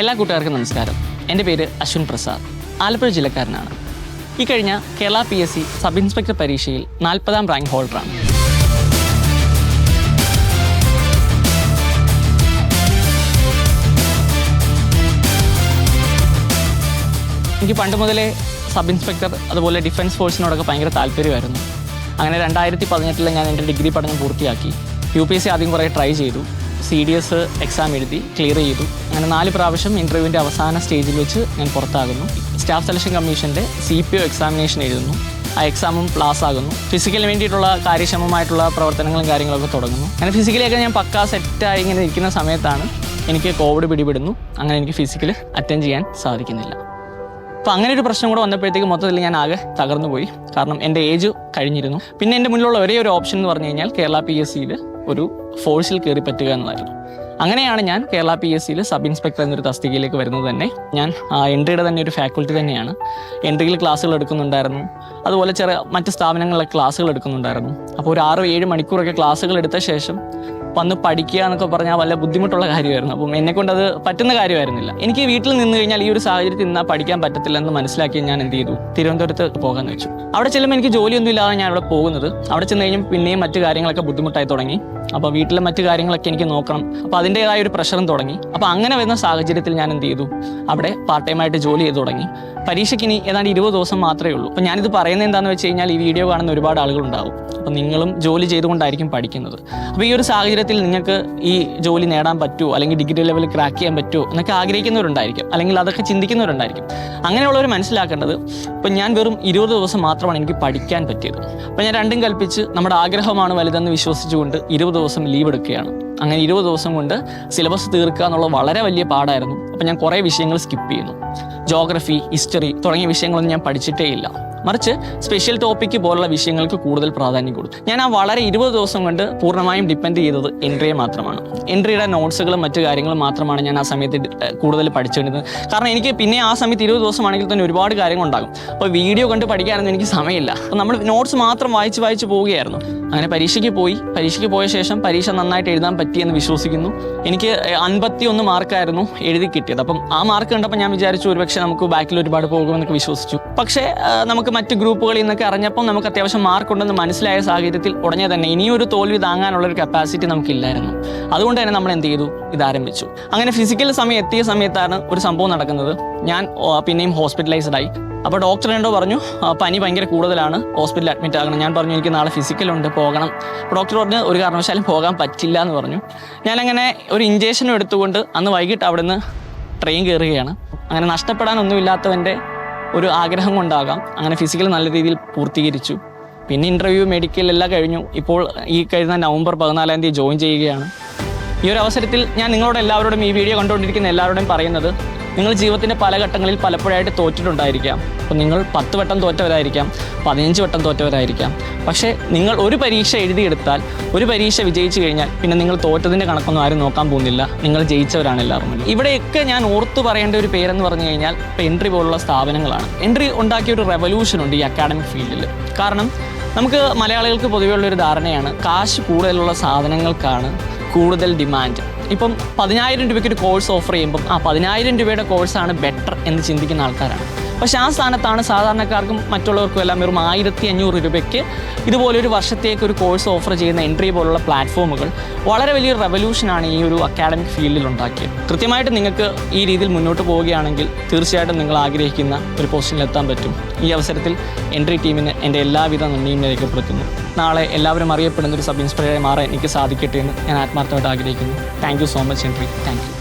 എല്ലാ കൂട്ടുകാർക്കും നമസ്കാരം. എന്റെ പേര് അശ്വിൻ പ്രസാദ്. ആലപ്പുഴ ജില്ലക്കാരനാണ്. ഈ കഴിഞ്ഞ Kerala P S C sub inspector പരീക്ഷയിൽ നാൽപ്പതാം റാങ്ക് ഹോൾഡറാണ്. എനിക്ക് പണ്ട് മുതലേ സബ് ഇൻസ്പെക്ടർ അതുപോലെ ഡിഫൻസ് ഫോഴ്സിനോടൊക്കെ ഭയങ്കര താല്പര്യമായിരുന്നു. അങ്ങനെ രണ്ടായിരത്തി പതിനെട്ടിൽ ഞാൻ എന്റെ ഡിഗ്രി പഠനം പൂർത്തിയാക്കി. യു പി എസ് സി ആദ്യം കുറേ ട്രൈ ചെയ്തു. സി ഡി എസ് എക്സാം എഴുതി ക്ലിയർ ചെയ്തു. അങ്ങനെ നാല് പ്രാവശ്യം ഇന്റർവ്യൂവിന്റെ അവസാന സ്റ്റേജിൽ വെച്ച് ഞാൻ പുറത്താകുന്നു. സ്റ്റാഫ് സെലക്ഷൻ കമ്മീഷന്റെ സി പി ഒ എക്സാമിനേഷൻ എഴുതുന്നു. ആ എക്സാമും പ്ലാസ് ആകുന്നു. ഫിസിക്കലിന് വേണ്ടിയിട്ടുള്ള കാര്യക്ഷമമായിട്ടുള്ള പ്രവർത്തനങ്ങളും കാര്യങ്ങളൊക്കെ തുടങ്ങുന്നു. അങ്ങനെ ഫിസിക്കലിയൊക്കെ ഞാൻ പക്കാ സെറ്റായി ഇങ്ങനെ ഇരിക്കുന്ന സമയത്താണ് എനിക്ക് കോവിഡ് പിടിപെടുന്നു. അങ്ങനെ എനിക്ക് ഫിസിക്കൽ അറ്റൻഡ് ചെയ്യാൻ സാധിക്കുന്നില്ല. അപ്പോൾ അങ്ങനെ ഒരു പ്രശ്നം കൂടെ വന്നപ്പോഴത്തേക്ക് മൊത്തത്തിൽ ഞാൻ ആകെ തകർന്നു പോയി കാരണം എന്റെ ഏജ് കഴിഞ്ഞിരുന്നു. പിന്നെ എന്റെ മുന്നിലുള്ള ഒരേ ഒരു ഓപ്ഷൻ എന്ന് പറഞ്ഞു കഴിഞ്ഞാൽ കേരള പി എസ് സിയിൽ ഒരു ഫോഴ്സിൽ കയറി പറ്റുക എന്നതായിരുന്നു അങ്ങനെയാണ് ഞാൻ കേരള പി എസ് സിയിൽ സബ് ഇൻസ്പെക്ടർ എന്നൊരു തസ്തികയിലേക്ക് വരുന്നത് തന്നെ. ഞാൻ എൻട്രിയുടെ തന്നെ ഒരു ഫാക്കൽറ്റി തന്നെയാണ്. എൻട്രിയിൽ ക്ലാസ്സുകൾ എടുക്കുന്നുണ്ടായിരുന്നു. അതുപോലെ ചെറിയ മറ്റ് സ്ഥാപനങ്ങളിലെ ക്ലാസ്സുകൾ എടുക്കുന്നുണ്ടായിരുന്നു. അപ്പോൾ ഒരു ആറ് ഏഴ് മണിക്കൂറൊക്കെ ക്ലാസ്സുകൾ എടുത്ത ശേഷം വന്ന് പഠിക്കുക എന്നൊക്കെ പറഞ്ഞാൽ വല്ല ബുദ്ധിമുട്ടുള്ള കാര്യമായിരുന്നു. അപ്പം എന്നെ കൊണ്ട് അത് പറ്റുന്ന കാര്യമായിരുന്നില്ല. എനിക്ക് വീട്ടിൽ നിന്ന് കഴിഞ്ഞാൽ ഈ ഒരു സാഹചര്യത്തിൽ നിന്നാൽ പഠിക്കാൻ പറ്റത്തില്ലെന്ന് മനസ്സിലാക്കി ഞാൻ എന്ത് ചെയ്തു? തിരുവനന്തപുരത്ത് പോകാൻ വെച്ചു അവിടെ ചെല്ലുമ്പോൾ എനിക്ക് ജോലിയൊന്നും ഇല്ലാതെ ഞാൻ അവിടെ പോകുന്നത്. അവിടെ ചെന്ന് കഴിഞ്ഞാൽ പിന്നെയും മറ്റു കാര്യങ്ങളൊക്കെ ബുദ്ധിമുട്ടായി തുടങ്ങി. അപ്പോൾ വീട്ടിലെ മറ്റു കാര്യങ്ങളൊക്കെ എനിക്ക് നോക്കണം. അപ്പോൾ അതിന്റെതായ ഒരു പ്രഷറും തുടങ്ങി. അപ്പോൾ അങ്ങനെ വരുന്ന സാഹചര്യത്തിൽ ഞാൻ എന്ത് ചെയ്തു? അവിടെ പാർട്ട് ടൈം ആയിട്ട് ജോലി ചെയ്ത് തുടങ്ങി. പരീക്ഷയ്ക്ക് ഇനി ഏതാണ്ട് ഇരുപത് ദിവസം മാത്രമേ ഉള്ളൂ. അപ്പോൾ ഞാനിത് പറയുന്നത് എന്താണെന്ന് വെച്ച് കഴിഞ്ഞാൽ ഈ വീഡിയോ കാണുന്ന ഒരുപാട് ആളുകളുണ്ടാവും. അപ്പോൾ നിങ്ങളും ജോലി ചെയ്തുകൊണ്ടായിരിക്കും പഠിക്കുന്നത്. അപ്പോൾ ഈ ഒരു സാഹചര്യത്തിൽ നിങ്ങൾക്ക് ഈ ജോലി നേടാൻ പറ്റുമോ അല്ലെങ്കിൽ ഡിഗ്രി ലെവൽ ക്രാക്ക് ചെയ്യാൻ പറ്റുമോ എന്നൊക്കെ ആഗ്രഹിക്കുന്നവരുണ്ടായിരിക്കും അല്ലെങ്കിൽ അതൊക്കെ ചിന്തിക്കുന്നവരുണ്ടായിരിക്കും. അങ്ങനെയുള്ളവർ മനസ്സിലാക്കേണ്ടത് ഇപ്പം ഞാൻ വെറും ഇരുപത് ദിവസം മാത്രമാണ് എനിക്ക് പഠിക്കാൻ പറ്റിയത്. അപ്പം ഞാൻ രണ്ടും കൽപ്പിച്ച് നമ്മുടെ ആഗ്രഹമാണ് വലുതെന്ന് വിശ്വസിച്ചുകൊണ്ട് ഇരുപത് ദിവസം ലീവ് എടുക്കുകയാണ്. അങ്ങനെ ഇരുപത് ദിവസം കൊണ്ട് സിലബസ് തീർക്കുക എന്നുള്ള വളരെ വലിയ പാടായിരുന്നു. അപ്പം ഞാൻ കുറേ വിഷയങ്ങൾ സ്കിപ്പ് ചെയ്യുന്നു. ജോഗ്രഫി ഹിസ്റ്ററി തുടങ്ങിയ വിഷയങ്ങളൊന്നും ഞാൻ പഠിച്ചിട്ടേ ഇല്ല. മറിച്ച് സ്പെഷ്യൽ ടോപ്പിക്ക് പോലുള്ള വിഷയങ്ങൾക്ക് കൂടുതൽ പ്രാധാന്യം കൊടുക്കും ഞാൻ ആ വളരെ ഇരുപത് ദിവസം കൊണ്ട് പൂർണമായും ഡിപ്പെൻഡ് ചെയ്തത് എൻട്രിയെ മാത്രമാണ്. എൻട്രിയുടെ നോട്ട്സുകളും മറ്റു കാര്യങ്ങളും മാത്രമാണ് ഞാൻ ആ സമയത്ത് കൂടുതൽ പഠിച്ചുകൊണ്ടിരുന്നത്. കാരണം എനിക്ക് പിന്നെ ആ സമയത്ത് ഇരുപത് ദിവസമാണെങ്കിൽ തന്നെ ഒരുപാട് കാര്യങ്ങളുണ്ടാകും. അപ്പോൾ വീഡിയോ കണ്ട് പഠിക്കാനൊന്നും എനിക്ക് സമയമില്ല. അപ്പോൾ നമ്മൾ നോട്ട്സ് മാത്രം വായിച്ച് വായിച്ച് പോവുകയായിരുന്നു. അങ്ങനെ പരീക്ഷയ്ക്ക് പോയി. പരീക്ഷയ്ക്ക് പോയ ശേഷം പരീക്ഷ നന്നായിട്ട് എഴുതാൻ പറ്റിയെന്ന് വിശ്വസിക്കുന്നു. എനിക്ക് അൻപത്തി ഒന്ന് മാർക്കായിരുന്നു എഴുതി കിട്ടിയത്. അപ്പം ആ മാർക്ക് കണ്ടപ്പോൾ ഞാൻ വിചാരിച്ചു ഒരുപക്ഷെ നമുക്ക് ബാക്കിൽ ഒരുപാട് പോകുമെന്നൊക്കെ വിശ്വസിച്ചു. പക്ഷേ നമുക്ക് മറ്റ് ഗ്രൂപ്പുകളിൽ നിന്നൊക്കെ അറിഞ്ഞപ്പോൾ നമുക്ക് അത്യാവശ്യം മാർക്ക് ഉണ്ടെന്ന് മനസ്സിലായ സാഹചര്യത്തിൽ ഉടനെ തന്നെ ഇനിയൊരു തോൽവി താങ്ങാനുള്ള ഒരു കപ്പാസിറ്റി നമുക്കില്ലായിരുന്നു. അതുകൊണ്ട് തന്നെ നമ്മൾ എന്ത് ചെയ്തു? ഇത് ആരംഭിച്ചു അങ്ങനെ ഫിസിക്കൽ സമയം എത്തിയ സമയത്താണ് ഒരു സംഭവം നടക്കുന്നത്. ഞാൻ പിന്നെയും ഹോസ്പിറ്റലൈസ്ഡ് ആയി. അപ്പോൾ ഡോക്ടർ എന്തോ പറഞ്ഞു പനി ഭയങ്കര കൂടുതലാണ് ഹോസ്പിറ്റലിൽ അഡ്മിറ്റ് ആകണം. ഞാൻ പറഞ്ഞു എനിക്ക് നാളെ ഫിസിക്കൽ ഉണ്ട് പോകണം. ഡോക്ടർ പറഞ്ഞു ഒരു കാരണവശാലും പോകാൻ പറ്റില്ല എന്ന് പറഞ്ഞു. ഞാനങ്ങനെ ഒരു ഇഞ്ചേഷനും എടുത്തുകൊണ്ട് അന്ന് വൈകിട്ട് അവിടെ നിന്ന് ട്രെയിൻ കയറുകയാണ് അങ്ങനെ നഷ്ടപ്പെടാനൊന്നുമില്ലാത്തവന്റെ ഒരു ആഗ്രഹം കൊണ്ടാകാം. അങ്ങനെ ഫിസിക്കൽ നല്ല രീതിയിൽ പൂർത്തീകരിച്ചു. പിന്നെ ഇന്റർവ്യൂ മെഡിക്കൽ എല്ലാം കഴിഞ്ഞു. ഇപ്പോൾ ഈ കഴിഞ്ഞ നവംബർ പതിനാലാം തീയതി ജോയിൻ ചെയ്യുകയാണ്. ഈ ഒരു അവസരത്തിൽ ഞാൻ നിങ്ങളോട് എല്ലാവരോടും ഈ വീഡിയോ കണ്ടുകൊണ്ടിരിക്കുന്ന എല്ലാവരോടും പറയുന്നത് നിങ്ങൾ ജീവിതത്തിന്റെ പല ഘട്ടങ്ങളിൽ പലപ്പോഴായിട്ട് തോറ്റിട്ടുണ്ടായിരിക്കാം. അപ്പോൾ നിങ്ങൾ പത്ത് വട്ടം തോറ്റവരായിരിക്കാം പതിനഞ്ച് വട്ടം തോറ്റവരായിരിക്കാം. പക്ഷേ നിങ്ങൾ ഒരു പരീക്ഷ എഴുതിയെടുത്താൽ ഒരു പരീക്ഷ വിജയിച്ചു കഴിഞ്ഞാൽ പിന്നെ നിങ്ങൾ തോറ്റതിന്റെ കണക്കൊന്നും ആരും നോക്കാൻ പോകുന്നില്ല. നിങ്ങൾ ജയിച്ചവരാണ് എല്ലാവരും ഇവിടെയൊക്കെ ഞാൻ ഓർത്തു പറയേണ്ട ഒരു പേരെന്ന് പറഞ്ഞു കഴിഞ്ഞാൽ ഇപ്പോൾ എൻട്രി പോലുള്ള സ്ഥാപനങ്ങളാണ്. എൻട്രി ഉണ്ടാക്കിയ ഒരു റെവല്യൂഷൻ ഉണ്ട് ഈ അക്കാഡമിക് ഫീൽഡിൽ കാരണം നമുക്ക് മലയാളികൾക്ക് പൊതുവെയുള്ള ഒരു ധാരണയാണ് കാശ് കൂടുതലുള്ള സാധനങ്ങൾക്കാണ് കൂടുതൽ ഡിമാൻഡ് ഇപ്പം പതിനായിരം രൂപയ്ക്ക് ഒരു കോഴ്സ് ഓഫർ ചെയ്യുമ്പം ആ പതിനായിരം രൂപയുടെ കോഴ്സാണ് ബെറ്റർ എന്ന് ചിന്തിക്കുന്ന ആൾക്കാരാണ്. പക്ഷേ ആ സ്ഥാനത്താണ് സാധാരണക്കാർക്കും മറ്റുള്ളവർക്കും എല്ലാം വെറും ആയിരത്തി അഞ്ഞൂറ് രൂപയ്ക്ക് ഇതുപോലൊരു വർഷത്തേക്ക് ഒരു കോഴ്സ് ഓഫർ ചെയ്യുന്ന എൻട്രി പോലുള്ള പ്ലാറ്റ്ഫോമുകൾ വളരെ വലിയൊരു റെവല്യൂഷനാണ് ഈ ഒരു അക്കാഡമിക് ഫീൽഡിൽ ഉണ്ടാക്കിയത്. കൃത്യമായിട്ട് നിങ്ങൾക്ക് ഈ രീതിയിൽ മുന്നോട്ട് പോവുകയാണെങ്കിൽ തീർച്ചയായിട്ടും നിങ്ങൾ ആഗ്രഹിക്കുന്ന ഒരു പൊസിഷനിൽ എത്താൻ പറ്റും. ഈ അവസരത്തിൽ എൻട്രി ടീമിന് എന്റെ എല്ലാവിധ നന്ദിയും രേഖപ്പെടുത്തുന്നു. നാളെ എല്ലാവരും അറിയപ്പെടുന്ന ഒരു സബ് ഇൻസ്പെക്ടറായി മാറാൻ എനിക്ക് സാധിക്കട്ടെ എന്ന് ഞാൻ ആത്മാർത്ഥമായിട്ട് ആഗ്രഹിക്കുന്നു. Thank so much entry. Thank